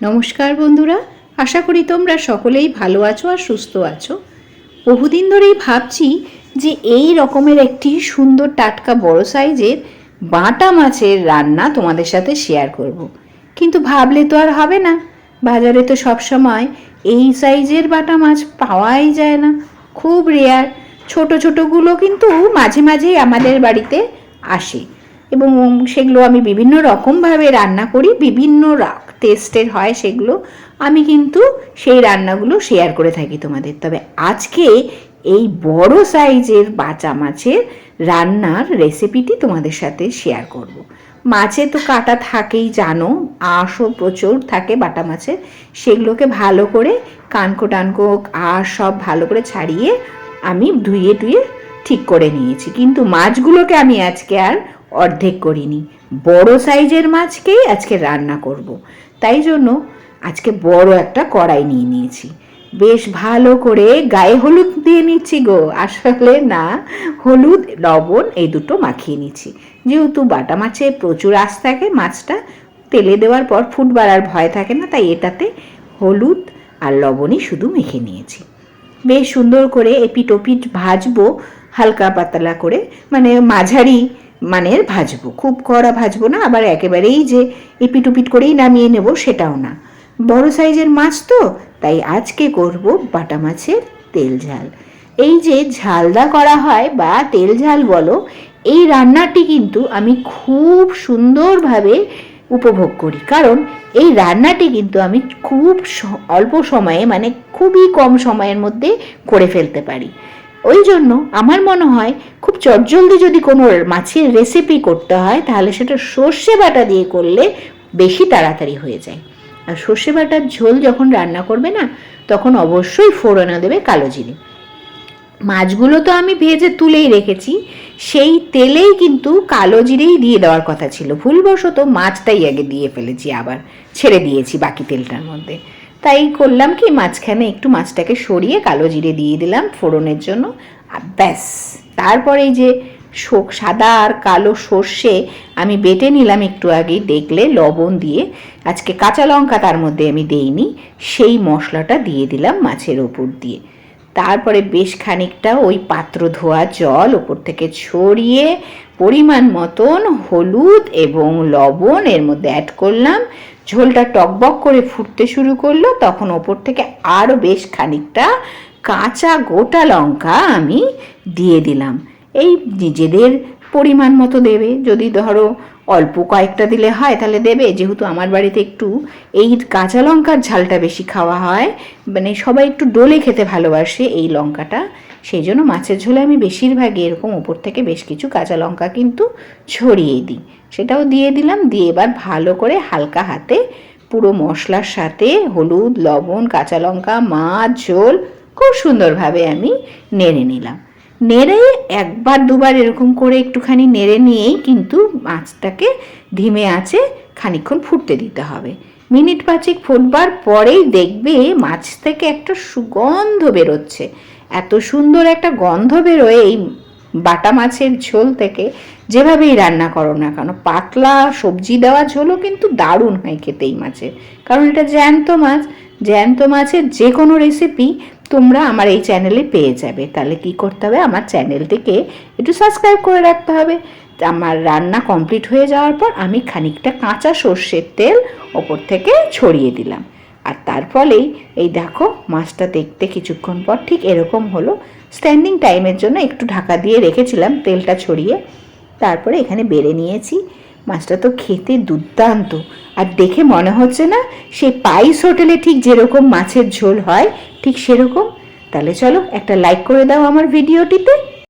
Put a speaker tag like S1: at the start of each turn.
S1: নমস্কার বন্ধুরা, আশা করি তোমরা সকলেই ভালো আছো আর সুস্থ আছো। বহুদিন ধরেই ভাবছি যে এই রকমের একটি সুন্দর টাটকা বড় সাইজের বাটা মাছের রান্না তোমাদের সাথে শেয়ার করব। কিন্তু ভাবলে তো আর হবে না। বাজারে তো সবসময় এই সাইজের বাটা মাছ পাওয়াই যায় না। খুব রেয়ার ছোট ছোটগুলো কিন্তু মাঝে মাঝেই আমাদের বাড়িতে আসে। এবং সেগুলো আমি বিভিন্ন রকমভাবে রান্না করি, বিভিন্ন টেস্টের হয় সেগুলো, আমি কিন্তু সেই রান্নাগুলো শেয়ার করে থাকি তোমাদের তবে আজকে এই বড় সাইজের বাঁচা মাছের রান্নার রেসিপিটি তোমাদের সাথে শেয়ার করব। মাছে তো কাটা থাকেই, জানো, আঁশও প্রচুর থাকে বাটা মাছের সেগুলোকে ভালো করে কানকো টানকো আঁশ সব ভালো করে ছাড়িয়ে আমি ধুয়ে টুয়ে ঠিক করে নিয়েছি কিন্তু মাছগুলোকে আমি আজকে আর অর্ধেক করিনি বড় সাইজের মাছকেই আজকে রান্না করব। তাই জন্য আজকে বড় একটা কড়াই নিয়ে নিয়েছি। বেশ ভালো করে গায়ে হলুদ দিয়ে নিচ্ছি গো। আসলে না, হলুদ, লবণ এই দুটো মাখিয়ে নিচ্ছি। যেহেতু বাটা মাছে প্রচুর আঁশ থাকে, মাছটা তেলে দেওয়ার পর ফুটবার আর ভয় থাকে না, তাই এটাতে হলুদ আর লবণই শুধু মেখে নিয়েছি। বেশ সুন্দর করে এপিট ওপিট ভাজবো, হালকা পাতলা করে মানে মাঝারি মানের ভাজবো। খুব কড়া ভাজবো না, আবার একেবারেই যে এপিট ওপিট করেই নামিয়ে নেব সেটাও না। বড় সাইজের মাছ তো, তাই আজকে করব বাটা মাছের তেল ঝাল। এই যে ঝালদা করা হয় বা তেল ঝাল বলো, এই রান্নাটি কিন্তু আমি খুব সুন্দরভাবে উপভোগ করি। কারণ এই রান্নাটি কিন্তু আমি খুব অল্প সময়ে মানে খুবই কম সময়ের মধ্যে করে ফেলতে পারি। ওই জন্য আমার মনে হয় খুব চটজলদি যদি কোনো মাছের রেসিপি করতে হয়, তাহলে সেটা সর্ষে বাটা দিয়ে করলে বেশি তাড়াতাড়ি হয়ে যায়। আর সর্ষে বাটার ঝোল যখন রান্না করবে না, তখন অবশ্যই ফোড়নে দেবে কালো জিরে। মাছগুলো তো আমি ভেজে তুলেই রেখেছি, সেই তেলেই কিন্তু কালো জিরেই দিয়ে দেওয়ার কথা ছিল। ভুলবশত মাছটাই আগে দিয়ে ফেলেছি আবার, ছেড়ে দিয়েছি বাকি তেলটার মধ্যে। তাই করলাম কি, মাঝখানে একটু মাছটাকে সরিয়ে কালো জিরে দিয়ে দিলাম ফোড়নের জন্য। ব্যাস। তারপরে এই যে শোক সাদা আর কালো সর্ষে আমি বেটে নিলাম একটু আগেই দেখলে লবণ দিয়ে। আজকে কাঁচা লঙ্কা তার মধ্যে আমি দেইনি, সেই মশলাটা দিয়ে দিলাম মাছের ওপর দিয়ে। তারপরে বেশ খানিকটা ওই পাত্র ধোয়া জল ওপর থেকে ছড়িয়ে পরিমাণ মতন হলুদ এবং লবণ এর মধ্যে অ্যাড করলাম। ঝোলটা টকবক করে ফুটতে শুরু করল। তখন ওপর থেকে আরও বেশ খানিকটা কাঁচা গোটা লঙ্কা আমি দিয়ে দিলাম। এই নিজেদের পরিমাণ মতো দেবে। যদি ধরো অল্প কয়েকটা দিলে হয় তাহলে দেবে। যেহেতু আমার বাড়িতে একটু এই কাঁচা লঙ্কার ঝালটা বেশি খাওয়া হয় মানে সবাই একটু ডোলে খেতে ভালোবাসে এই লঙ্কাটা। সেই জন্য মাছের ঝোলে আমি বেশিরভাগই এরকম ওপর থেকে বেশ কিছু কাঁচা লঙ্কা কিন্তু ছড়িয়ে দিই। সেটাও দিয়ে দিলাম, দিয়ে এবার ভালো করে হালকা হাতে পুরো মশলার সাথে হলুদ, লবণ, কাঁচা লঙ্কা, মাছ, ঝোল খুব সুন্দরভাবে আমি নেড়ে নিলাম। নেড়ে একবার দুবার এরকম করে একটুখানি নেড়ে নিয়েই কিন্তু মাছটাকে ধিমে আছে খানিক্ষণ ফুটতে দিতে হবে। মিনিট পাঁচেক ফুটবার পরেই দেখবে মাছ থেকে একটা সুগন্ধ বেরোচ্ছে। এত সুন্দর একটা গন্ধ বেরোয় এই বাটা মাছের ঝোল থেকে। যেভাবেই রান্না করো না কেন, পাতলা সবজি দেওয়া ঝোলও কিন্তু দারুণ হয় খেতে এই মাছের কারণ এটা জ্যান্ত মাছ, জ্যান্ত মাছের যে কোনো রেসিপি তোমরা আমার এই চ্যানেলে পেয়ে যাবে। তাহলে কি করতে হবে? আমার চ্যানেলটিকে একটু সাবস্ক্রাইব করে রাখতে হবে। আমার রান্না কমপ্লিট হয়ে যাওয়ার পর আমি খানিকটা কাঁচা সর্ষের তেল ওপর থেকে ছড়িয়ে দিলাম। আর তার ফলেই এই দেখো মাছটা দেখতে কিছুক্ষণ পর ঠিক এরকম হলো। স্ট্যান্ডিং টাইমের জন্য একটু ঢাকা দিয়ে রেখেছিলাম তেলটা ছড়িয়ে। তারপরে এখানে বেড়ে নিয়েছি। মাছটা তো খেতে দুর্দান্ত। আর দেখে মনে হচ্ছে না সেই পাইস হোটেলে ঠিক যেরকম মাছের ঝোল হয়, ঠিক সেরকম। তাহলে চলো একটা লাইক করে দাও আমার ভিডিওটিতে